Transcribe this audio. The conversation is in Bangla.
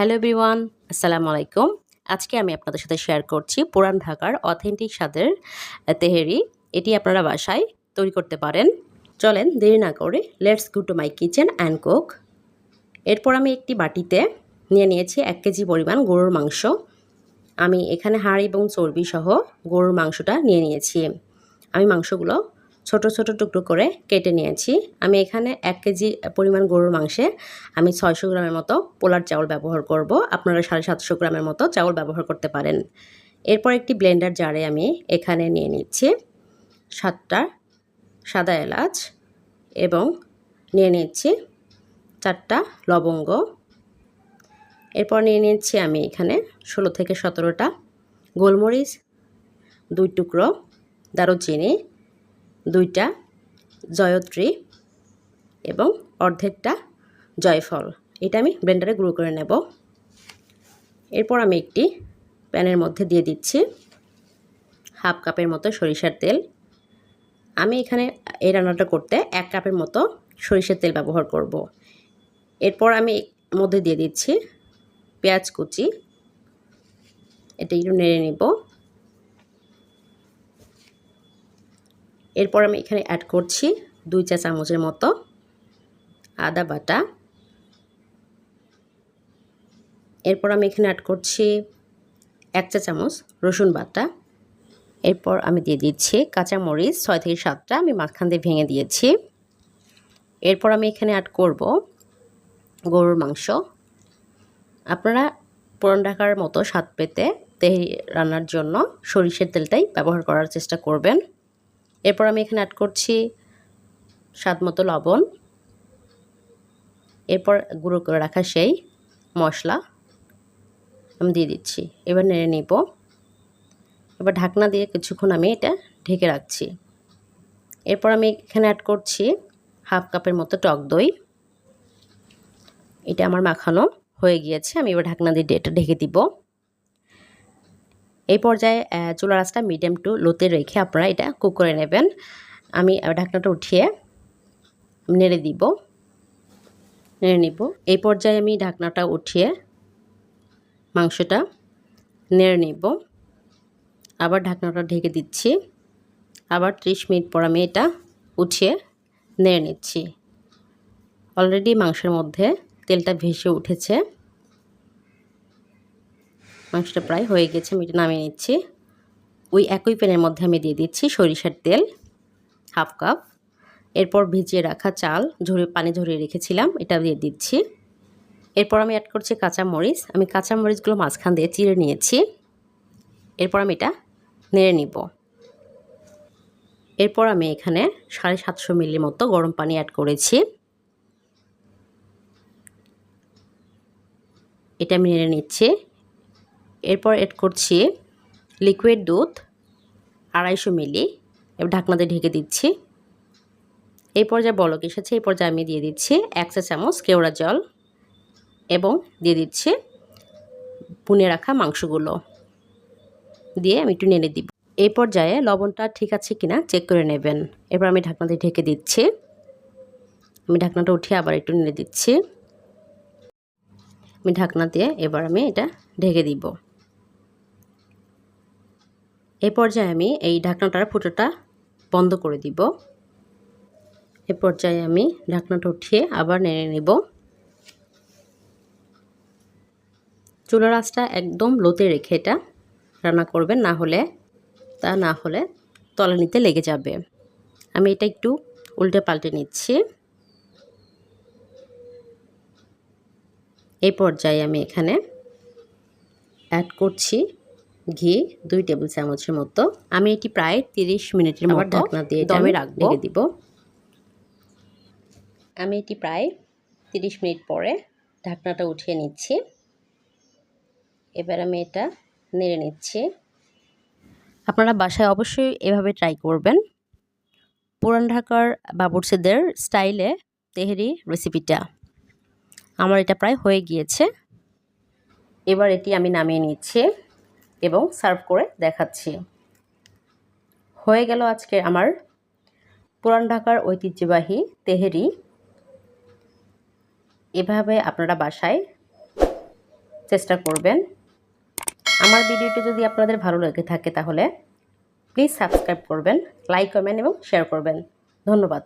হ্যালো এভরিওয়ান, আসসালামু আলাইকুম। আজকে আমি আপনাদের সাথে শেয়ার করছি পুরান ঢাকার অথেন্টিক স্বাদের তেহেরি। এটি আপনারা বাসায় তৈরি করতে পারেন। চলেন দেরি না করে let's go to my kitchen and cook. এরপর আমি একটি বাটিতে নিয়ে নিয়েছি এক কেজি পরিমাণ গরুর মাংস। আমি এখানে হাড় এবং চর্বি সহ গরুর মাংসটা নিয়ে নিয়েছি। আমি মাংসগুলো ছোট ছোট টুকরো করে কেটে নিয়েছি। আমি এখানে এক কেজি পরিমাণ গরুর মাংসে আমি ছয়শো গ্রামের মতো পোলার চাউল ব্যবহার করব। আপনারা সাড়ে সাতশো গ্রামের মতো চাউল ব্যবহার করতে পারেন। এরপর একটি ব্লেন্ডার জারে আমি এখানে নিয়ে নিচ্ছি। সাতটা সাদা এলাচ এবং নিয়ে নিচ্ছি চারটা লবঙ্গ। এরপর নিয়ে নিচ্ছি আমি এখানে ষোলো থেকে সতেরোটা গোলমরিচ, দুই টুকরো দারুচিনি দুইটা জয়ত্রী এবং অর্ধেকটা জয়ফল। এটা আমি ব্লেন্ডারে গুঁড়ো করে নেব। এরপর আমি একটি প্যানের মধ্যে দিয়ে দিচ্ছি হাফ কাপের মতো সরিষার তেল। আমি এখানে এই রান্নাটা করতে এক কাপের মতো সরিষার তেল ব্যবহার করব। এরপর আমি মধ্যে দিয়ে দিচ্ছি পেঁয়াজ কুচি। এটা একটু নেড়ে নেব। এরপর আমি এখানে অ্যাড করছি দুই চা চামচের মতো আদা বাটা। এরপর আমি এখানে অ্যাড করছি এক চা চামচ রসুন বাটা। এরপর আমি দিয়ে দিচ্ছি কাঁচা মরিচ ছয় থেকে সাতটা, আমি মাঝখান দিয়ে ভেঙে দিয়েছি। এরপর আমি এখানে অ্যাড করব গরুর মাংস। আপনারা পুরান ঢাকার মতো স্বাদ পেতে তেহি রান্নার জন্য সরিষের তেলটাই ব্যবহার করার চেষ্টা করবেন। এরপর আমি এখানে অ্যাড করছি স্বাদ মতো লবণ। এরপর গুঁড়ো করে রাখা সেই মশলা আমি দিয়ে দিচ্ছি। এবার নেড়ে নিব। এবার ঢাকনা দিয়ে কিছুক্ষণ আমি এটা ঢেকে রাখছি। এরপর আমি এখানে অ্যাড করছি হাফ কাপের মতো টক দই। এটা আমার মাখানো হয়ে গিয়েছে। আমি এবার ঢাকনা দিয়ে এটা ঢেকে দিব। এই পর্যায়ে চুলার আঁচটা মিডিয়াম টু লোতে রেখে আপনারা এটা কুক করে নেবেন। আমি ঢাকনাটা উঠিয়ে নেড়ে দিব, নেড়ে নিব। এই পর্যায়ে আমি ঢাকনাটা উঠিয়ে মাংসটা নেড়ে নিব। আবার ঢাকনাটা ঢেকে দিচ্ছি। আবার ত্রিশ মিনিট পর আমি এটা উঠিয়ে নেড়ে নিচ্ছি। অলরেডি মাংসের মধ্যে তেলটা ভেসে উঠেছে। মাংসটা প্রায় হয়ে গেছে, আমি এটা নামিয়ে নিচ্ছি। ওই একই প্যানের মধ্যে আমি দিয়ে দিচ্ছি সরিষার তেল, হাফ কাপ। এরপর ভিজিয়ে রাখা চাল, ঝরে পানি ঝরিয়ে রেখেছিলাম, এটা দিয়ে দিচ্ছি। এরপর আমি অ্যাড করছি কাঁচা মরিচ, আমি কাঁচা মরিচগুলো মাঝখান দিয়ে চিড়ে নিয়েছি। এরপর আমি এটা নেড়ে নিব। এরপর আমি এখানে সাড়ে সাতশো মিলির মতো গরম পানি অ্যাড করেছি। এটা আমি নেড়ে নিচ্ছি। এরপর এড করছি লিকুইড দুধ আড়াইশো মিলি, এবার ঢাকনাতে ঢেকে দিচ্ছি। এই পর্যায়ে বলক এসেছে, এই পর্যায়ে আমি দিয়ে দিচ্ছি এক চা চামচ কেওড়া জল এবং দিয়ে দিচ্ছি পুনে রাখা মাংসগুলো। দিয়ে আমি একটু নেড়ে দিব। এই পর্যায়ে লবণটা ঠিক আছে কিনা চেক করে নেবেন। এবার আমি ঢাকনাতে ঢেকে দিচ্ছি। আমি ঢাকনাটা উঠিয়ে আবার একটু নেড়ে দিচ্ছি। আমি ঢাকনা দিয়ে এবার আমি এটা ঢেকে দিব। এই পর্যায়ে আমি এই ঢাকনাটার ফুটোটা বন্ধ করে দিব। এ পর্যায়ে আমি ঢাকনাটা উঠিয়ে আবার নেড়ে নেব। চুলার আঁচটা একদম লোতে রেখে এটা রান্না করবেন, না হলে তা না হলে তলানিতে লেগে যাবে। আমি এটা একটু উল্টে পাল্টে নিচ্ছি। এই পর্যায়ে আমি এখানে অ্যাড করছি ঘি দুই টেবিল চামচের মতো। আমি এটি প্রায় তিরিশ মিনিটের মতো ঢাকনা দিয়ে দমে রাখব। ঢেকে দিব। আমি এটি প্রায় তিরিশ মিনিট পরে ঢাকনাটা উঠিয়ে নিচ্ছি। এবার আমি এটা নেড়ে নিচ্ছি। আপনারা বাসায় অবশ্যই এভাবে ট্রাই করবেন। পুরান ঢাকার বাবুরসিদের স্টাইলে তেহেরি রেসিপিটা। আমার এটা প্রায় হয়ে গিয়েছে। এবার এটি আমি নামিয়ে নিচ্ছি। এবং সার্ভ করে দেখাচ্ছি। হয়ে গেল আজকে আমার পুরান ঢাকার ঐতিহ্যবাহী তেহেরি। এভাবে আপনারা বাসায় চেষ্টা করবেন। আমার ভিডিওটি যদি আপনাদের ভালো লেগে থাকে তাহলে প্লিজ সাবস্ক্রাইব করবেন, লাইক, কমেন্ট এবং শেয়ার করবেন। ধন্যবাদ।